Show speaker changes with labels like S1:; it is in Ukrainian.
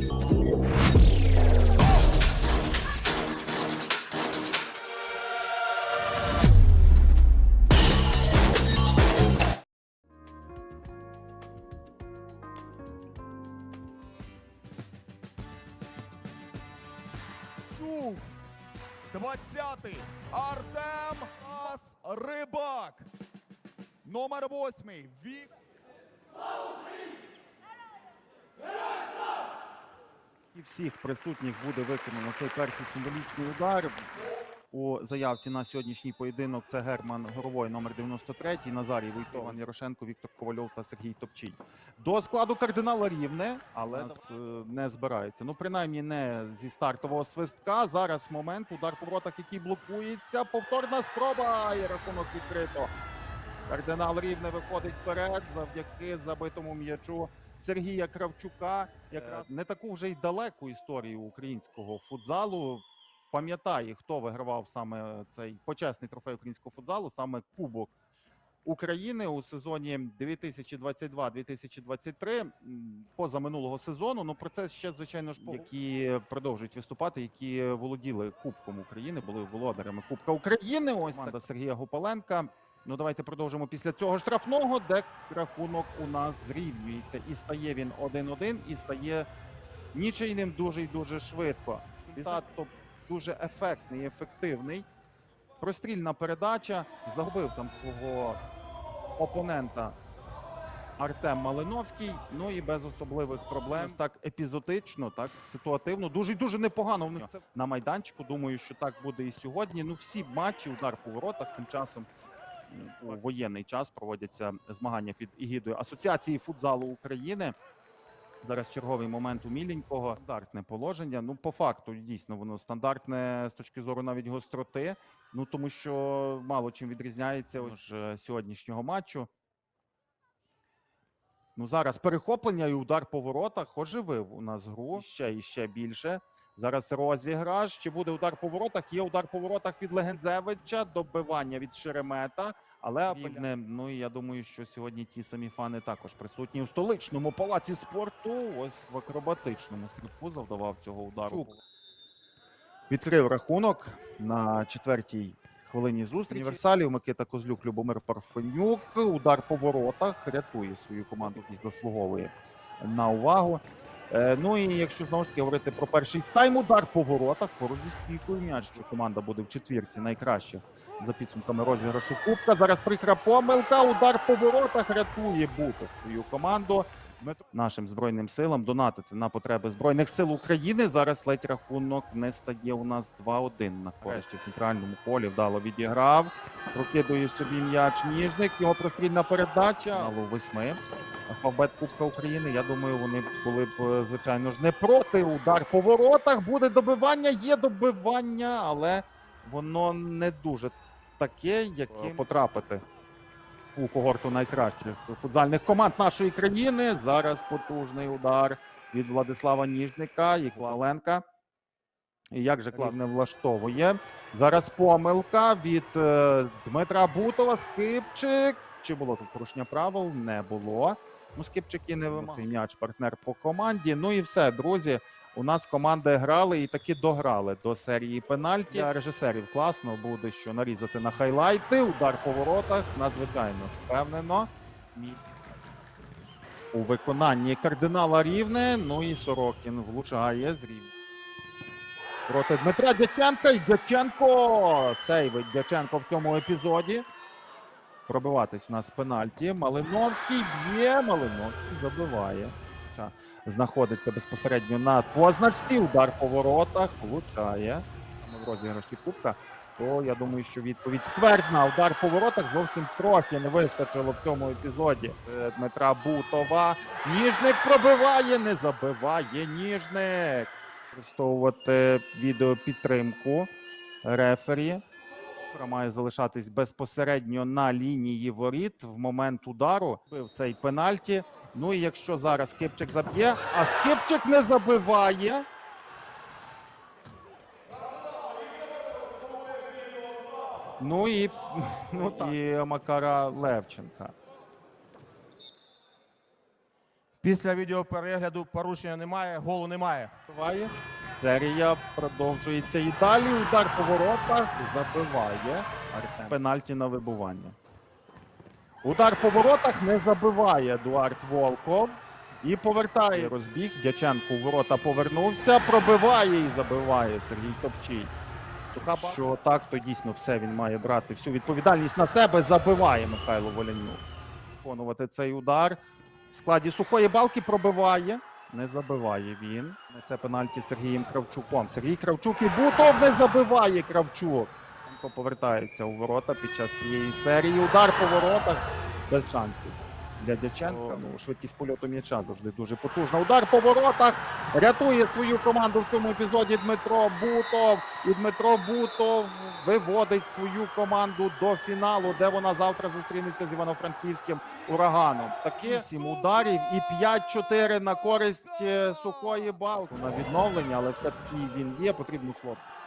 S1: Чув. 20-й Артем Ас Рибак. Номер 8 Вік.
S2: І всіх присутніх буде виконано цей перший символічний удар. У заявці на сьогоднішній поєдинок це Герман Горовой, номер 93, Назарій Войтован Ярошенко, Віктор Ковальов та Сергій Топчій. До складу кардинала рівне, але нас, е, не збирається. Ну, принаймні, не зі стартового свистка. Зараз момент, удар по воротах, який блокується. Повторна спроба і рахунок відкрито. Кардинал рівне виходить вперед завдяки забитому м'ячу Сергія Кравчука. Якраз не таку вже й далеку історію українського футзалу. Пам'ятає, хто вигравав саме цей почесний трофей українського футзалу, саме Кубок України у сезоні 2022-2023, м, поза минулого сезону. Ну про це ще звичайно ж які продовжують виступати, які володіли Кубком України, були володарями Кубка України. Ось команда Сергія Гопаленка. Ну, давайте продовжимо після цього штрафного, де рахунок у нас зрівнюється. І стає він 1-1, і стає нічийним дуже і дуже швидко. Тобто дуже ефектний, ефективний. Прострільна передача. Загубив там свого опонента Артем Малиновський. Ну і без особливих проблем. Так епізодично, так ситуативно. Дуже і дуже непогано. в них це на майданчику. Думаю, що так буде і сьогодні. Ну, всі матчі, удар по воротах. Тим часом у воєнний час проводяться змагання під егідою Асоціації футзалу України. Зараз черговий момент у міленького. Стандартне положення. Ну, по факту, дійсно, воно стандартне з точки зору навіть гостроти. Ну тому що мало чим відрізняється ось е, сьогоднішнього матчу. Ну, зараз перехоплення і удар по воротах оживив у нас гру ще і ще більше. Зараз розіграш. Чи буде удар по воротах? Є удар по воротах від Легензевича, добивання від Шеремета. Але Рівне, ну я думаю, що сьогодні ті самі фани також присутні у столичному палаці спорту. Ось в акробатичному стрибку завдавав цього удару. Відкрив рахунок на четвертій хвилині зустрічі. Універсалів Микита Козлюк, Любомир Парфенюк. Удар по воротах рятує свою команду і заслуговує на увагу. Е, ну і якщо знову ж таки говорити про перший тайм, удар по воротах, поруч з стійкою м'яч, що команда буде в четвірці найкраще за підсумками розіграшу Кубка. Зараз прикра помилка. Удар по воротах рятує бути свою команду. Нашим збройним силам донатити на потреби збройних сил України. Зараз ледь рахунок не стає у нас 2-1 на користь в центральному полі. Вдало відіграв. Прокидує собі м'яч ніжник. Його прострільна передача. Але восьми. Алфабет Кубка України. Я думаю, вони були б е, звичайно ж не проти. Удар по воротах. Буде добивання. Є добивання, але воно не дуже таке, яким потрапити у когорту найкращих футзальних команд нашої країни. Зараз потужний удар від Владислава Ніжника і Клаленка. І як же клас не влаштовує. Зараз помилка від е, Дмитра Бутова. Скипчик. Чи було тут порушення правил? Не було. Ну, скипчики не вимагав. Цей м'яч партнер по команді. Ну і все, друзі. У нас команди грали і таки дограли до серії пенальті. Для режисерів класно буде, що нарізати на хайлайти. Удар по воротах. Надзвичайно ж впевнено. У виконанні кардинала рівне. Ну і Сорокін влучає з рівня. Проти Дмитра Дяченка і Дяченко. Сейвить Дяченко в цьому епізоді. Пробиватись у нас пенальті. Малиновський б'є. Малиновський забиває. Ча- Знаходиться безпосередньо на позначці. Удар по воротах. Влучає. Саме В розіграші кубка. То я думаю, що відповідь ствердна. Удар по воротах зовсім трохи не вистачило в цьому епізоді. Е, Дмитра Бутова. Ніжник пробиває, не забиває. Ніжник. Використовувати відеопідтримку рефері. Має залишатись безпосередньо на лінії воріт в момент удару. Бив цей пенальті. Ну і якщо зараз Скипчик заб'є, а Скипчик не забиває. Ну і, ну, і Макара Левченка.
S3: Після відеоперегляду порушення немає, голу немає.
S2: Триває. Серія продовжується і далі. Удар по воротах забиває. Пенальті на вибування. Удар по воротах не забиває Едуард Волков. І повертає розбіг. Дяченко у ворота повернувся, пробиває і забиває Сергій Топчій. Що так, то дійсно все він має брати всю відповідальність на себе. Забиває Михайло Волянюк. Виконувати цей удар. В складі сухої балки пробиває. Не забиває він. Це пенальті Сергієм Кравчуком. Сергій Кравчук і Бутов не забиває Кравчук. Повертається у ворота під час цієї серії. Удар по воротах без шансів. Для Дяченка ну, швидкість польоту м'яча завжди дуже потужна. Удар по воротах рятує свою команду в цьому епізоді Дмитро Бутов. І Дмитро Бутов виводить свою команду до фіналу, де вона завтра зустрінеться з Івано-Франківським ураганом. Таке сім ударів і 5-4 на користь е, сухої балки. На відновлення, але все-таки він є, потрібно хлопцям.